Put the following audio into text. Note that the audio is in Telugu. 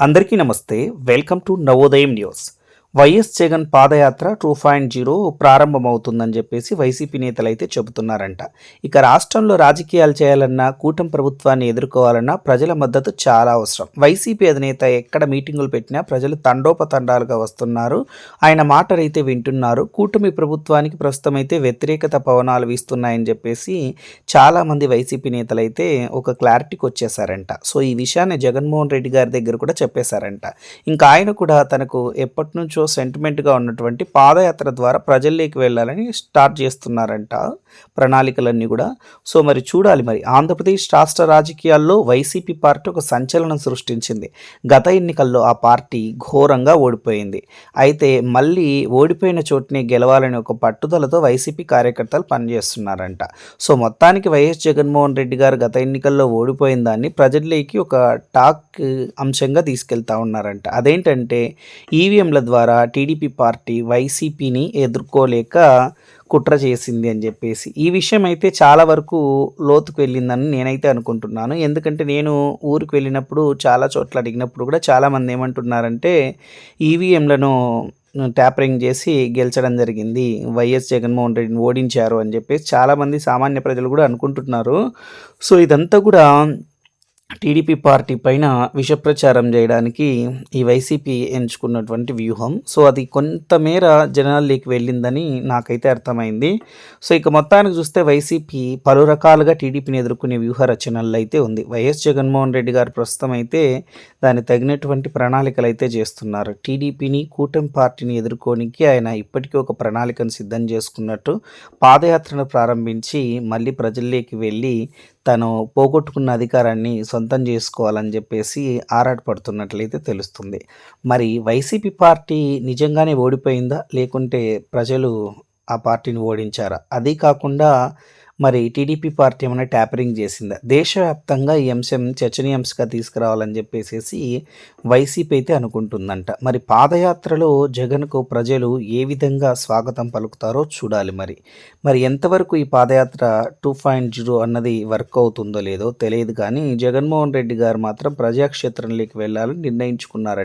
అందరికీ నమస్తే. Welcome to Navodayam news. YS Jagan padayatra two point zero ప్రారంభమవుతుందని చెప్పేసి వైసీపీ నేతలు అయితే చెబుతున్నారంట. ఇక రాష్ట్రంలో రాజకీయాలు చేయాలన్నా కూటమి ప్రభుత్వాన్ని ఎదుర్కోవాలన్నా ప్రజల మద్దతు చాలా అవసరం. వైసీపీ అధినేత ఎక్కడ మీటింగులు పెట్టినా ప్రజలు తండోపతండాలుగా వస్తున్నారు. ఆయన మాటలైతే వింటున్నారు. కూటమి ప్రభుత్వానికి ప్రస్తుతం అయితే వ్యతిరేకత పవనాలు వీస్తున్నాయని చెప్పేసి చాలామంది వైసీపీ నేతలు అయితే ఒక క్లారిటీకి వచ్చేసారంట. సో ఈ విషయాన్ని జగన్మోహన్ రెడ్డి గారి దగ్గర కూడా చెప్పేశారంట. ఇంకా ఆయన కూడా తనకు ఎప్పటి నుంచో సెంటిమెంట్గా ఉన్నటువంటి పాదయాత్ర ద్వారా ప్రజల్లోకి వెళ్ళాలని స్టార్ట్ చేస్తున్నారంట ప్రణాళికలన్నీ కూడా. సో మరి చూడాలి మరి. ఆంధ్రప్రదేశ్ రాష్ట్ర రాజకీయాల్లో వైసీపీ పార్టీ ఒక సంచలనం సృష్టించింది. గత ఎన్నికల్లో ఆ పార్టీ ఘోరంగా ఓడిపోయింది. అయితే మళ్ళీ ఓడిపోయిన చోటుని గెలవాలని ఒక పట్టుదలతో వైసీపీ కార్యకర్తలు పనిచేస్తున్నారంట. సో మొత్తానికి వైఎస్ జగన్మోహన్ రెడ్డి గారు గత ఎన్నికల్లో ఓడిపోయిన దాన్ని ప్రజల్లోకి ఒక టాక్ అంశంగా తీసుకెళ్తా ఉన్నారంట. అదేంటంటే ఈవీఎంల ద్వారా టీడీపీ పార్టీ వైసీపీని ఎదుర్కోలేక కుట్ర చేసింది అని చెప్పేసి. ఈ విషయం అయితే చాలా వరకు లోతుకు వెళ్ళిందని నేనైతే అనుకుంటున్నాను. ఎందుకంటే నేను ఊరికి వెళ్ళినప్పుడు చాలా చోట్ల అడిగినప్పుడు కూడా చాలామంది ఏమంటున్నారంటే ఈవీఎంలను ట్యాపరింగ్ చేసి గెలిచడం జరిగింది. వైఎస్ జగన్మోహన్ రెడ్డిని ఓడించారు అని చెప్పేసి చాలామంది సామాన్య ప్రజలు కూడా అనుకుంటున్నారు. సో ఇదంతా కూడా టీడీపీ పార్టీ పైన విషప్రచారం చేయడానికి ఈ వైసీపీ ఎంచుకున్నటువంటి వ్యూహం. సో అది కొంతమేర జనాల్లోకి వెళ్ళిందని నాకైతే అర్థమైంది. సో ఇక మొత్తానికి చూస్తే వైసీపీ పలు రకాలుగా టీడీపీని ఎదుర్కొనే వ్యూహ రచనల్లో అయితే ఉంది. వైఎస్ జగన్మోహన్ రెడ్డి గారు ప్రస్తుతం అయితే దానికి తగినటువంటి ప్రణాళికలు అయితే చేస్తున్నారు. టీడీపీని కూటమి పార్టీని ఎదుర్కోనికి ఆయన ఇప్పటికీ ఒక ప్రణాళికను సిద్ధం చేసుకున్నట్టు పాదయాత్రను ప్రారంభించి మళ్ళీ ప్రజల్లోకి వెళ్ళి తను పోగొట్టుకున్న అధికారాన్ని సొంతం చేసుకోవాలని చెప్పేసి ఆరాటపడుతున్నట్లయితే తెలుస్తుంది. మరి వైసీపీ పార్టీ నిజంగానే ఓడిపోయిందా? లేకుంటే ప్రజలు ఆ పార్టీని ఓడించారా? అది కాకుండా మరి టీడీపీ పార్టీ ఏమైనా ట్యాపరింగ్ చేసిందా? దేశవ్యాప్తంగా ఈ అంశం చర్చనీయాంశంగా తీసుకురావాలని చెప్పేసి వైసీపీ అయితే అనుకుంటుందంట. మరి పాదయాత్రలో జగన్కు ప్రజలు ఏ విధంగా స్వాగతం పలుకుతారో చూడాలి మరి. మరి ఎంతవరకు ఈ పాదయాత్ర టూ పాయింట్ జీరో అన్నది వర్క్ అవుతుందో లేదో తెలియదు కానీ జగన్మోహన్ రెడ్డి గారు మాత్రం ప్రజాక్షేత్రంలోకి వెళ్ళాలని నిర్ణయించుకున్నారు